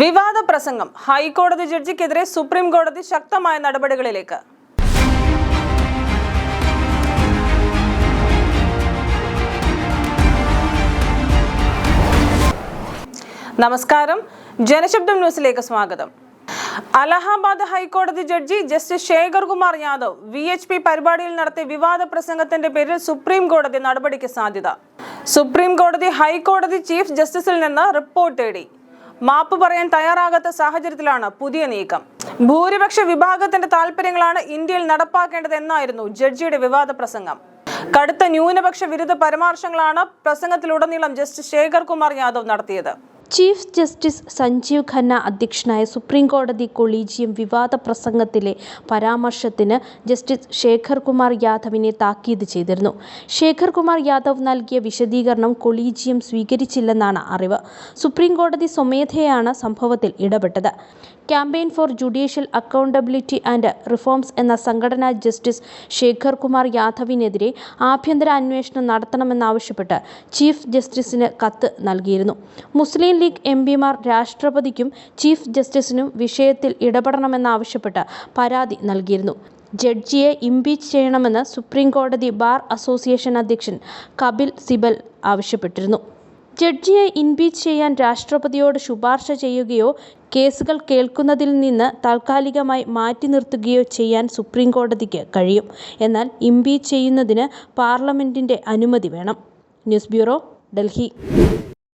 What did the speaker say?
വിവാദ പ്രസംഗം. ഹൈക്കോടതി ജഡ്ജിക്കെതിരെ സുപ്രീം കോടതി ശക്തമായ നടപടികളിലേക്ക്. നമസ്കാരം. ജനശബ്ദം ന്യൂസിലേക്ക് സ്വാഗതം. അലഹാബാദ് ഹൈക്കോടതി judge justice Shekhar Kumar Yadav V H P പരിപാടിയിൽ നടത്തിയ വിവാദ പ്രസംഗത്തിന്റെ പേരിൽ സുപ്രീം കോടതി നടപടിക്ക് സാധ്യത. സുപ്രീം കോടതി ഹൈക്കോടതി ചീഫ് ജസ്റ്റിസിൽ നിന്ന് റിപ്പോർട്ട് തേടി. മാപ്പ് പറയാൻ തയ്യാറാകാത്ത സാഹചര്യത്തിലാണ് പുതിയ നീക്കം. ഭൂരിപക്ഷ വിഭാഗത്തിന്റെ താല്പര്യങ്ങളാണ് ഇന്ത്യയിൽ നടപ്പാക്കേണ്ടത് എന്നായിരുന്നു ജഡ്ജിയുടെ വിവാദ പ്രസംഗം. കടുത്ത ന്യൂനപക്ഷ വിരുദ്ധ പരാമർശങ്ങളാണ് പ്രസംഗത്തിലുടനീളം ജസ്റ്റിസ് ശേഖർ കുമാർ യാദവ് നടത്തിയത്. ചീഫ് ജസ്റ്റിസ് സഞ്ജീവ് ഖന്ന അധ്യക്ഷനായ സുപ്രീം കോടതി കൊളീജിയം വിവാദ പ്രസംഗത്തിലെ പരാമർശത്തിന് ജസ്റ്റിസ് ശേഖർ കുമാർ യാദവിനെ താക്കീത് ചെയ്തിരുന്നു. ശേഖർ കുമാർ യാദവ് നൽകിയ വിശദീകരണം കൊളീജിയം സ്വീകരിച്ചില്ലെന്നാണ് അറിവ്. സുപ്രീം കോടതി സ്വമേധയാണ് സംഭവത്തിൽ ഇടപെട്ടത്. Campaign for judicial accountability and reforms എന്ന സംഘടന ജസ്റ്റിസ് ശേഖർ കുമാർ യാദവിനെതിരെ ആഭ്യന്തര അന്വേഷണം നടത്തണമെന്നാവശ്യപ്പെട്ട് ചീഫ് ജസ്റ്റിസിന് കത്ത് നൽകിയിരുന്നു. മുസ്ലിം ലീഗ് എം പിമാർ രാഷ്ട്രപതിക്കും ചീഫ് ജസ്റ്റിസിനും വിഷയത്തിൽ ഇടപെടണമെന്നാവശ്യപ്പെട്ട് പരാതി നൽകിയിരുന്നു. ജഡ്ജിയെ ഇംപീച്ച് ചെയ്യണമെന്ന് സുപ്രീംകോടതി ബാർ അസോസിയേഷൻ അധ്യക്ഷൻ കപിൽ സിബൽ ആവശ്യപ്പെട്ടിരുന്നു. ജഡ്ജിയെ ഇംപീച്ച് ചെയ്യാൻ രാഷ്ട്രപതിയോട് ശുപാർശ ചെയ്യുകയോ കേസുകൾ കേൾക്കുന്നതിൽ നിന്ന് താൽക്കാലികമായി മാറ്റി നിർത്തുകയോ ചെയ്യാൻ സുപ്രീംകോടതിക്ക് കഴിയും. എന്നാൽ ഇംപീച്ച് ചെയ്യുന്നതിന് പാർലമെന്റിന്റെ അനുമതി വേണം. News bureau Delhi.